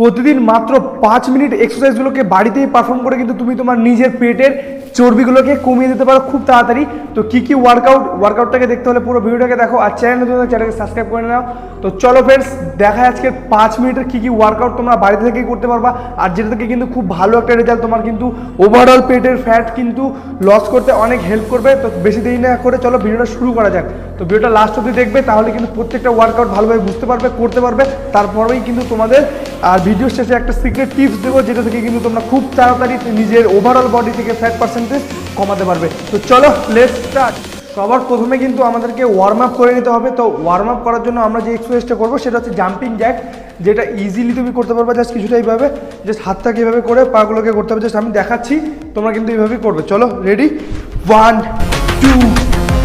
প্রতিদিন মাত্র পাঁচ মিনিট এক্সারসাইজগুলোকে বাড়িতেই পারফর্ম করে কিন্তু তুমি তোমার নিজের পেটের চর্বিগুলোকে কমিয়ে দিতে পারো খুব তাড়াতাড়ি। তো কী কী ওয়ার্কআউট ওয়ার্কআউটটাকে দেখতে হলে পুরো ভিডিওটাকে দেখো আর চ্যানেল চ্যানেলকে সাবস্ক্রাইব করে নাও। তো চলো ফ্রেন্ডস দেখা আজকে পাঁচ মিনিটের কী কী ওয়ার্কআউট তোমরা বাড়িতে থেকেই করতে পারবা। আর যেটা থেকে কিন্তু খুব ভালো একটা রেজাল্ট তোমার কিন্তু ওভারঅল পেটের ফ্যাট কিন্তু লস করতে অনেক হেল্প করবে। তো বেশি দেরি না করে চলো ভিডিওটা শুরু করা যাক। তো ভিডিওটা লাস্ট অবধি দেখবে, তাহলে কিন্তু প্রত্যেকটা ওয়ার্কআউট ভালোভাবে বুঝতে পারবে, করতে পারবে। তারপরেই কিন্তু তোমাদের আর ভিডিও শেষে একটা সিক্রেট টিপস দেবো, যেটা থেকে কিন্তু তোমরা খুব তাড়াতাড়ি নিজের ওভারঅল বডি থেকে ফ্যাট পার্সেন্টেজ কমাতে পারবে। তো চলো লেটস স্টার্ট সবার প্রথমে কিন্তু আমাদেরকে ওয়ার্ম আপ করে নিতে হবে। তো ওয়ার্ম আপ করার জন্য আমরা যে এক্সারসাইজটা করব, সেটা হচ্ছে জাম্পিং জ্যাক যেটা ইজিলি তুমি করতে পারবে জাস্ট কিছুটা এইভাবে। জাস্ট হাতটাকে এইভাবে করে পাগুলোকে করতে হবে। জাস্ট আমি দেখাচ্ছি, তোমরা কিন্তু এইভাবেই করবে। চলো ready one two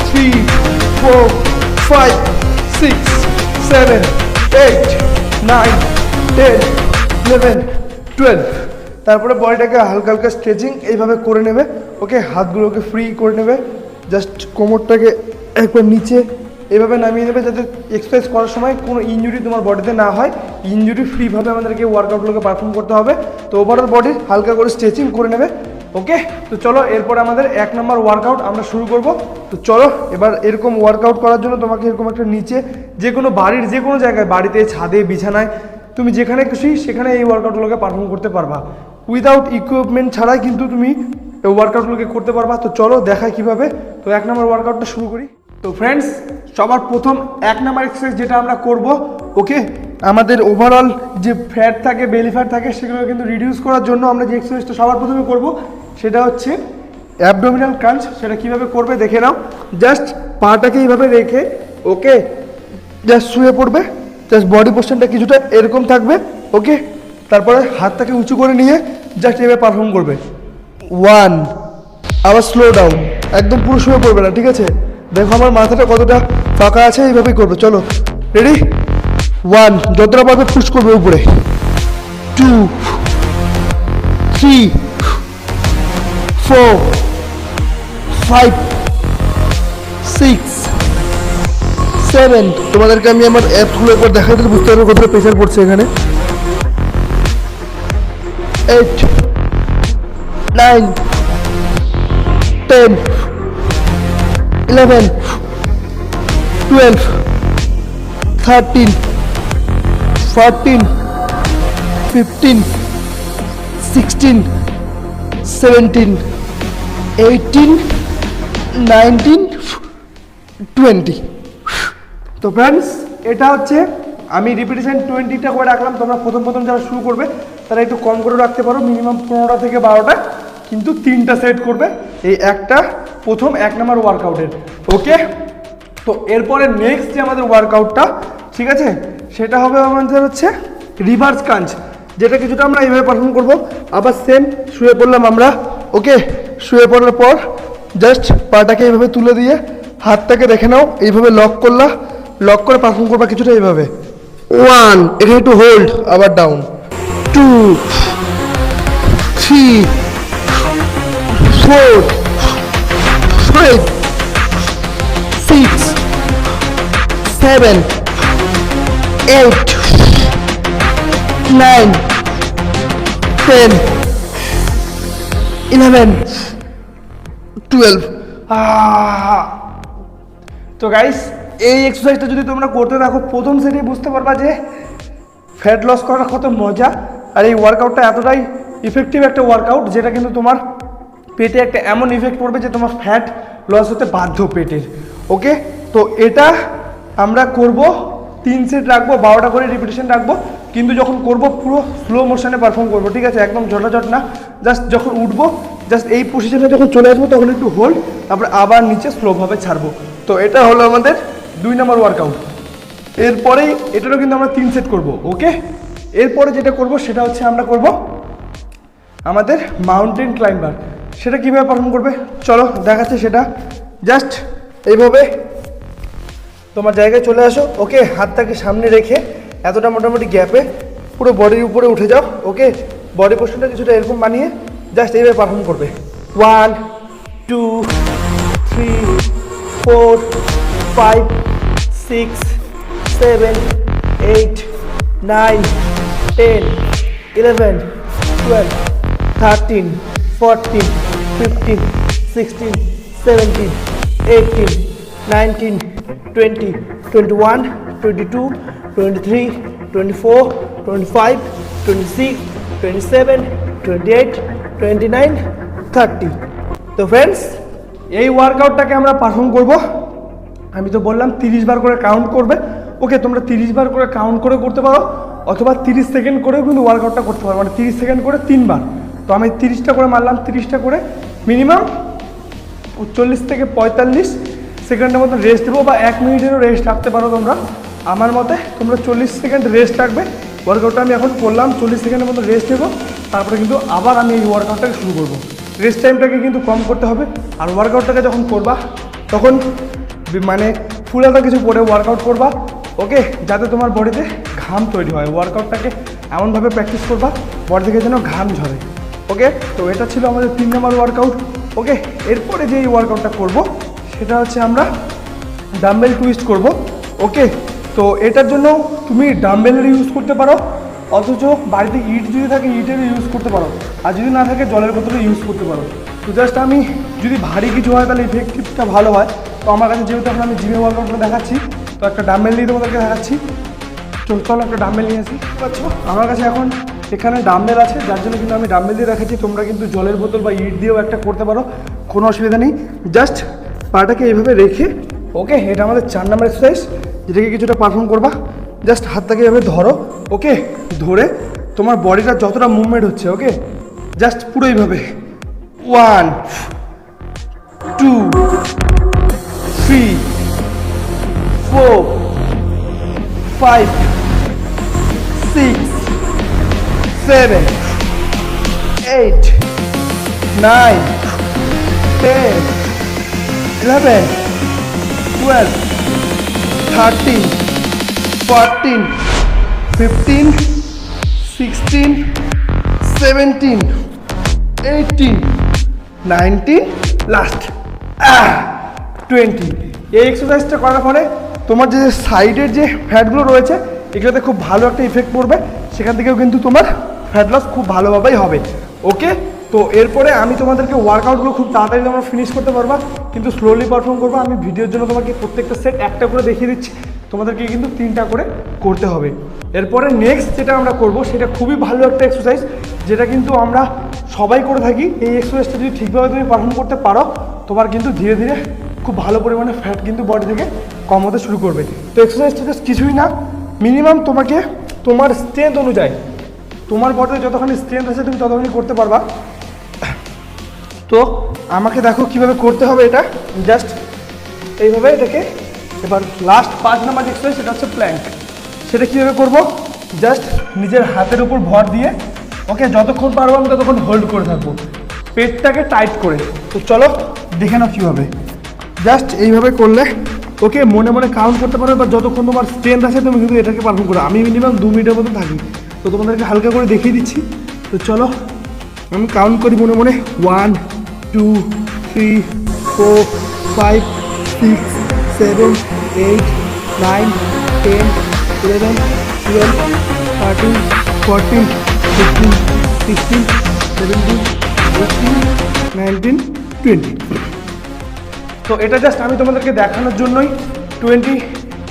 three four five six seven eight nine ten eleven twelve তারপরে বডিটাকে হালকা হালকা স্ট্রেচিং এইভাবে করে নেবে। ওকে হাতগুলোকে ফ্রি করে নেবে। জাস্ট কোমরটাকে একবার নিচে এভাবে নামিয়ে নেবে যাতে এক্সারসাইজ করার সময় কোনো ইঞ্জুরি তোমার বডিতে না হয়। ইঞ্জুরি ফ্রিভাবে আমাদেরকে ওয়ার্কআউটগুলোকে পারফর্ম করতে হবে। তো ওভারঅল বডি হালকা করে স্ট্রেচিং করে নেবে। ওকে? তো চলো, এরপর আমাদের এক নম্বর ওয়ার্কআউট আমরা শুরু করব। তো চলো, এবার এরকম ওয়ার্কআউট করার জন্য তোমাকে এরকম একটা নিচে যে কোনো বাড়ির যে কোনো জায়গায়, বাড়িতে, ছাদে, বিছানায়, তুমি যেখানে খুশি সেখানে এই ওয়ার্কআউটগুলোকে পারফর্ম করতে পারবা। উইদাউট ইকুইপমেন্ট ছাড়াই কিন্তু তুমি এই ওয়ার্কআউটগুলোকে করতে পারবা। তো চলো, দেখাই কীভাবে। তো এক নম্বর ওয়ার্কআউটটা শুরু করি। তো ফ্রেন্ডস সবার প্রথম এক নম্বর এক্সারসাইজ যেটা আমরা করব, ওকে? আমাদের ওভারঅল যে ফ্যাট থাকে বেলি ফ্যাট থাকে সেগুলো কিন্তু রিডিউস করার জন্য আমরা যে এক্সারসাইজটা সবার প্রথমে করব সেটা হচ্ছে অ্যাবডোমিনাল ক্রাঞ্চ সেটা কীভাবে করবে দেখে নাও। জাস্ট পাটাকে এইভাবে রেখে, ওকে? জাস্ট শুয়ে পড়বে জাস্ট বডি পোস্টারটা কিছুটা এরকম থাকবে, ওকে? তারপরে হাতটাকে উঁচু করে নিয়ে জাস্ট এভাবে পারফর্ম করবে। ওয়ান আবার স্লো ডাউন একদম পুরো শুয়ে পড়বে না, ঠিক আছে? দেখো আমার মাথাটা কতটা ফাঁকা আছে, এইভাবেই করবে, চলো। রেডি ওয়ান যতটা পারবে পুশ করবে উপরে। Two three four five six seven তোমাদেরকে আমি আমার অ্যাপগুলো একবার দেখাই দিলে বুঝতে পারবে কতটা প্রেশার পড়ছে এখানে। Eight nine ten eleven twelve thirteen fourteen fifteen sixteen seventeen eighteen nineteen twenty তো ফ্রেন্ডস এটা হচ্ছে, আমি রিপিটেশন টোয়েন্টিটা করে রাখলাম, তোমরা প্রথম প্রথম যারা শুরু করবে, তারা একটু কম করে রাখতে পারো মিনিমাম পনেরোটা থেকে বারোটা, কিন্তু তিনটা সেট করবে, এই একটা প্রথম এক নম্বর ওয়ার্কআউটের ওকে তো এরপরে নেক্সট যে আমাদের ওয়ার্কআউটটা ঠিক আছে? সেটা হবে আমাদের হচ্ছে রিভার্স কাঞ্চ, যেটা কিছুটা আমরা এইভাবে পারফর্ম করব, আবার সেম শুয়ে পড়লাম আমরা ওকে, শুয়ে পড়ার পর জাস্ট পাটাকে এইভাবে তুলে দিয়ে হাতটাকে দেখে নাও, এইভাবে লক করলা। লক করে পারফর্ম করবা কিছুটা এইভাবে। ওয়ান এখানে একটু হোল্ড আবার down two three four five six seven eight nine ten eleven twelve তো গাইস এই এক্সারসাইজটা যদি তোমরা করতে থাকো, প্রথম সেটে বুঝতে পারবা যে ফ্যাট লস করার কত মজা আর এই ওয়ার্কআউটটা এতটাই ইফেক্টিভ একটা ওয়ার্কআউট যেটা কিন্তু তোমার পেটে একটা এমন ইফেক্ট পড়বে যে তোমার ফ্যাট লস হতে বাধ্য পেটের। ওকে তো এটা আমরা করব, তিন সেট রাখব, বারোটা করে রিপিটেশন রাখব। কিন্তু যখন করব পুরো স্লো মোশনে পারফর্ম করব, ঠিক আছে? একদম ঝটাঝট না। জাস্ট যখন উঠবো জাস্ট এই পজিশনে যখন চলে আসব, তখন একটু হোল্ড তারপরে আবার নিচে স্লোভাবে ছাড়বো। তো এটা হলো আমাদের দুই নম্বর ওয়ার্কআউট এরপরেই এটারও কিন্তু আমরা তিন সেট করব ওকে এরপরে যেটা করব, সেটা হচ্ছে আমরা করব আমাদের মাউন্টেন ক্লাইম্বার সেটা কীভাবে পারফর্ম করবে? চলো, দেখাচ্ছে সেটা। জাস্ট এইভাবে তোমার জায়গায় চলে আসো ওকে হাতটাকে সামনে রেখে এতটা মোটামুটি গ্যাপে পুরো বডির উপরে উঠে যাও ওকে বডি পোর্শনটা কিছুটা এরকম বানিয়ে জাস্ট এইভাবে পারফর্ম করবে। One two three four five six seven eight nine ten eleven twelve thirteen fourteen fifteen sixteen seventeen eighteen nineteen twenty twenty one twenty two twenty three twenty four twenty five twenty six twenty seven twenty eight twenty nine thirty তো friends এই ওয়ার্কআউটটাকে আমরা perform করব। আমি তো বললাম তিরিশ বার করে কাউন্ট করবে। ওকে তোমরা তিরিশ বার করে কাউন্ট করে করতে পারো, অথবা তিরিশ সেকেন্ড করেও কিন্তু ওয়ার্কআউটটা করতে পারো। মানে তিরিশ সেকেন্ড করে তিনবার। তো আমি তিরিশটা করে মারলাম, তিরিশটা করে মিনিমাম চল্লিশ থেকে পঁয়তাল্লিশ সেকেন্ডের মতো রেস্ট দেবো বা এক মিনিটেরও রেস্ট রাখতে পারো তোমরা। আমার মতে তোমরা চল্লিশ সেকেন্ড রেস্ট রাখবে। ওয়ার্কআউটটা আমি এখন করলাম, চল্লিশ সেকেন্ডের মতো রেস্ট নেব। তারপরে কিন্তু আবার আমি এই ওয়ার্কআউটটাকে শুরু করব। রেস্ট টাইমটাকে কিন্তু কম করতে হবে। আর ওয়ার্কআউটটাকে যখন করবা, তখন মানে ফুল হাতা কিছু পরে ওয়ার্কআউট করবা ওকে যাতে তোমার বডিতে ঘাম তৈরি হয়। ওয়ার্কআউটটাকে এমনভাবে প্র্যাকটিস করবা বডি থেকে যেন ঘাম ঝরে ওকে তো এটা ছিল আমাদের তিন নম্বর ওয়ার্কআউট ওকে এরপরে যে এই ওয়ার্কআউটটা করব, সেটা হচ্ছে আমরা ডাম্বেল টুইস্ট করব ওকে তো এটার জন্য তুমি ডাম্বেলের ইউজ করতে পারো, অথচ বাড়িতে ইট যদি থাকে ইটের ইউজ করতে পারো। আর যদি না থাকে, জলের বোতলে ইউজ করতে পারো। তো জাস্ট আমি যদি ভারী কিছু হয়, তাহলে ইফেক্টিভটা ভালো হয়। তো আমার কাছে যেহেতু এখন আমি জিমে ওয়ার্কআউটটা দেখাচ্ছি, তো একটা ডাম্বেল দিয়ে তোমাদেরকে দেখাচ্ছি। তো চলো একটা ডাম্বেল নিয়ে আসি। পাচ্ছ? আমার কাছে এখন এখানে ডাম্বেল আছে, যার জন্য কিন্তু আমি ডাম্বেল দিয়ে রেখেছি তোমরা কিন্তু জলের বোতল বা ইট দিয়েও একটা করতে পারো, কোনো অসুবিধা নেই। জাস্ট পাটাকে এইভাবে রেখে ওকে এটা আমাদের চার নাম্বার এক্সারসাইজ যেটাকে কিছুটা পারফর্ম করবা। জাস্ট হাতটাকে এভাবে ধরো ওকে ধরে তোমার বডিটা যতটা মুভমেন্ট হচ্ছে ওকে জাস্ট পুরো এইভাবে। One two three four five six seven eight nine ten eleven twelve thirteen fourteen fifteen sixteen seventeen eighteen nineteen last twenty এই এক্সারসাইজটা করার ফলে তোমার যে সাইডের যে ফ্যাটগুলো রয়েছে, এগুলোতে খুব ভালো একটা ইফেক্ট পড়বে। সেখান থেকেও কিন্তু তোমার ফ্যাট লস খুব ভালোভাবেই হবে। ওকে তো এরপরে আমি তোমাদেরকে ওয়ার্কআউটগুলো খুব তাড়াতাড়ি তোমরা ফিনিশ করতে পারবা। কিন্তু স্লোলি পারফর্ম করবা, আমি ভিডিওর জন্য তোমাকে প্রত্যেকটা সেট একটা করে দেখিয়ে দিচ্ছি। তোমাদেরকে কিন্তু তিনটা করে করতে হবে। এরপরে নেক্সট যেটা আমরা করব, সেটা খুবই ভালো একটা এক্সারসাইজ যেটা কিন্তু আমরা সবাই করে থাকি। এই এক্সারসাইজটা যদি ঠিকভাবে তুমি পারফর্ম করতে পারো, তোমার কিন্তু ধীরে ধীরে খুব ভালো পরিমাণে ফ্যাট কিন্তু বডি থেকে কমাতে শুরু করবে। তো এক্সারসাইজটা জাস্ট কিছুই না মিনিমাম তোমাকে তোমার স্ট্রেংথ অনুযায়ী, তোমার বডিতে যতখানি স্ট্রেংথ আছে, তুমি ততখানি করতে পারবা। তো আমাকে দেখো কীভাবে করতে হবে এটা। জাস্ট এইভাবে এটাকে। এবার লাস্ট পাঁচ নাম্বার এক্সারসাইজ সেটা হচ্ছে প্ল্যাঙ্ক সেটা কীভাবে করব? জাস্ট নিজের হাতের উপর ভর দিয়ে। ওকে যতক্ষণ পারব আমি ততক্ষণ হোল্ড করে থাকব। পেটটাকে টাইট করে। তো চলো, দেখে নাও কীভাবে। জাস্ট এইভাবে করলে। ওকে মনে মনে কাউন্ট করতে পারো বা যতক্ষণ তোমার স্ট্রেংথ আছে, তুমি কিন্তু এটাকে পারফর্ম করো। আমি মিনিমাম দু মিনিটের মতো থাকি। তো তোমাদেরকে হালকা করে দেখিয়ে দিচ্ছি। তো চলো, আমি কাউন্ট করি মনে মনে। One two three four five six seven eight nine ten eleven twelve thirteen fourteen fifteen sixteen seventeen eighteen nineteen twenty তো এটা জাস্ট আমি তোমাদেরকে দেখানোর জন্যই টোয়েন্টি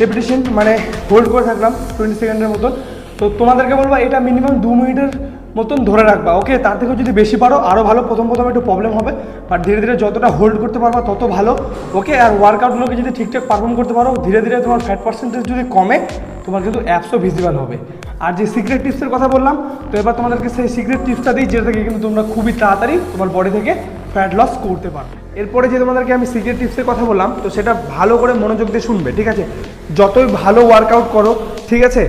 রেপিটেশন মানে হোল্ড করে থাকলাম টোয়েন্টি সেকেন্ডের মতন। তো তোমাদেরকে বলব এটা মিনিমাম দু মিনিটের মতন ধরে রাখবা। ওকে, তার থেকেও যদি বেশি পারো আরও ভালো, প্রথম প্রথম একটু প্রবলেম হবে। বাট ধীরে ধীরে যতটা হোল্ড করতে পারবা, তত ভালো। ওকে, আর ওয়ার্কআউটগুলোকে যদি ঠিকঠাক পারফর্ম করতে পারো, ধীরে ধীরে তোমার ফ্যাট পার্সেন্টেজ যদি কমে, তোমার কিন্তু অ্যাপসও ভিজিবল হবে। আর যে সিক্রেট টিপসের কথা বললাম, তো এবার তোমাদেরকে সেই সিক্রেট টিপসটা দিই, যেটা থেকে কিন্তু তোমরা খুবই তাড়াতাড়ি তোমার বডি থেকে ফ্যাট লস করতে পারবে। এরপরে যে তোমাদেরকে আমি সিক্রেট টিপসের কথা বললাম, তো সেটা ভালো করে মনোযোগ দিয়ে শুনবে, ঠিক আছে? যতই ভালো ওয়ার্কআউট করো, ঠিক আছে?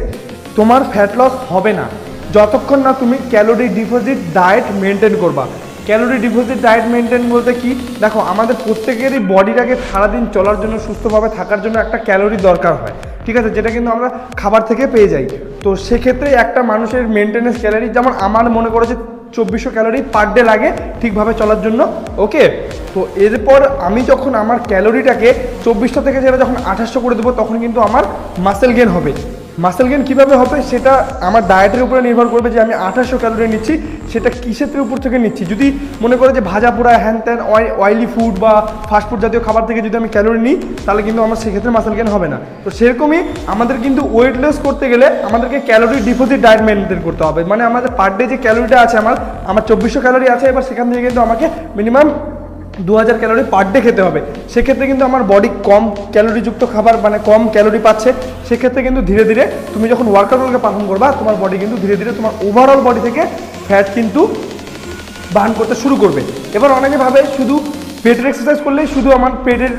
তোমার ফ্যাট লস হবে না। যতক্ষণ না তুমি ক্যালোরি ডিপোজিট ডায়েট মেনটেন করবা। ক্যালোরি ডিপোজিট ডায়েট মেনটেন বলতে কি? দেখো, আমাদের প্রত্যেকেরই বডিটাকে সারাদিন চলার জন্য, সুস্থভাবে থাকার জন্য একটা ক্যালোরি দরকার হয়। ঠিক আছে? যেটা কিন্তু আমরা খাবার থেকে পেয়ে যাই। তো সেক্ষেত্রে একটা মানুষের মেনটেনেন্স ক্যালোরি যেমন আমার মনে করো যে চব্বিশশো ক্যালোরি পার ডে লাগে ঠিকভাবে চলার জন্য। ওকে? তো এরপর আমি যখন আমার ক্যালোরিটাকে চব্বিশশো থেকে যেটা যখন আঠাশশো করে দেবো, তখন কিন্তু আমার মাসেল গেন হবে। মাসেল গেন কীভাবে হবে সেটা আমার ডায়েটের উপরে নির্ভর করবে যে আমি আঠাশশো ক্যালোরি নিচ্ছি, সেটা কিসের উপর থেকে নিচ্ছি। যদি মনে করো যে ভাজা পোড়া হ্যান ত্যান অয়েলি ফুড বা ফাস্টফুড জাতীয় খাবার থেকে যদি আমি ক্যালোরি নিই, তাহলে কিন্তু আমার সেক্ষেত্রে মাসেল গেন হবে না। তো সেরকমই আমাদের কিন্তু ওয়েট লস করতে গেলে আমাদেরকে ক্যালোরি ডিপোজিট ডায়েট মেনটেন করতে হবে। মানে আমাদের পার ডে যে ক্যালোরিটা আছে আমার আমার চব্বিশশো ক্যালোরি আছে, এবার সেখান থেকে কিন্তু আমাকে মিনিমাম দু হাজার ক্যালোরি পার ডে খেতে হবে। সেক্ষেত্রে কিন্তু আমার বডি কম ক্যালোরিযুক্ত খাবার মানে কম ক্যালোরি পাচ্ছে। সেক্ষেত্রে কিন্তু ধীরে ধীরে তুমি যখন ওয়ার্কআউটগুলোকে পারফর্ম করবা, তোমার বডি কিন্তু ধীরে ধীরে তোমার ওভারঅল বডি থেকে ফ্যাট কিন্তু বার্ন করতে শুরু করবে। এবার অনেকে ভাবে শুধু পেটের এক্সারসাইজ করলেই শুধু আমার পেটের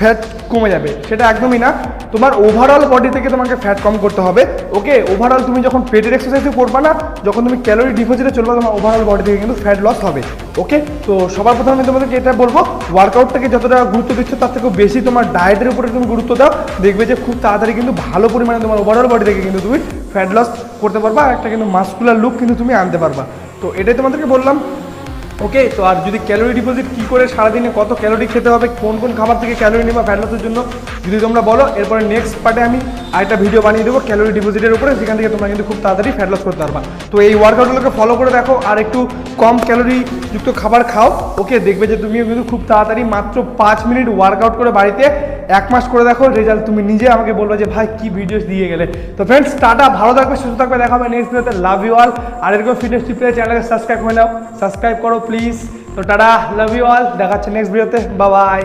ফ্যাট কমে যাবে। সেটা একদমই না। তোমার ওভারঅল বডি থেকে তোমাকে ফ্যাট কম করতে হবে। ওকে ওভারঅল তুমি যখন পেটের এক্সারসাইজে করবা না, যখন তুমি ক্যালোরি ডিপোজিটে চলবে, তোমার ওভারঅল বডি থেকে কিন্তু ফ্যাট লস হবে। ওকে তো সবার প্রথমে আমি তোমাদেরকে এটা বলব ওয়ার্কআউটটাকে যতটা গুরুত্ব দিচ্ছ, তার থেকেও বেশি তোমার ডায়েটের উপরে তুমি গুরুত্ব দাও। দেখবে যে খুব তাড়াতাড়ি কিন্তু ভালো পরিমাণে তোমার ওভারঅল বডি থেকে কিন্তু তুমি ফ্যাট লস করতে পারবা, আর একটা কিন্তু মাস্কুলার লুক কিন্তু তুমি আনতে পারবা। তো এটাই তোমাদেরকে বললাম। ওকে তো আর যদি ক্যালোরি ডিপোজিট কী করে সারাদিনে কত ক্যালোরি খেতে হবে, কোন কোন খাবার থেকে ক্যালোরি নেবা ফ্যাট লসের জন্য, যদি তোমরা বলো, এরপরে নেক্সট পার্টে আমি আরেকটা ভিডিও বানিয়ে দেবো ক্যালোরি ডিপোজিটের উপরে, সেখান থেকে তোমরা কিন্তু খুব তাড়াতাড়ি ফ্যাট লস করতে পারবা। তো এই ওয়ার্কআউটগুলোকে ফলো করে দেখো, আর একটু কম ক্যালোরি যুক্ত খাবার খাও। ওকে দেখবে যে তুমিও কিন্তু খুব তাড়াতাড়ি মাত্র পাঁচ মিনিট ওয়ার্কআউট করে বাড়িতে এক মাস করে দেখো রেজাল্ট তুমি নিজে আমাকে বলবে যে, ভাই, কি ভিডিওস দিয়ে গেলে? তো ফ্রেন্ডস টাটা, ভালো থাকবে, সুস্থ থাকবে, দেখা হবে নেক্সট ভিডিওতে লাভ ইউ অল আর এরকম ফিটনেস টিপে চ্যানেলকে সাবস্ক্রাইব করে নাও। সাবস্ক্রাইব করো প্লিজ তো টাটা লাভ ইউ অল দেখাচ্ছে নেক্সট ভিডিওতে বাই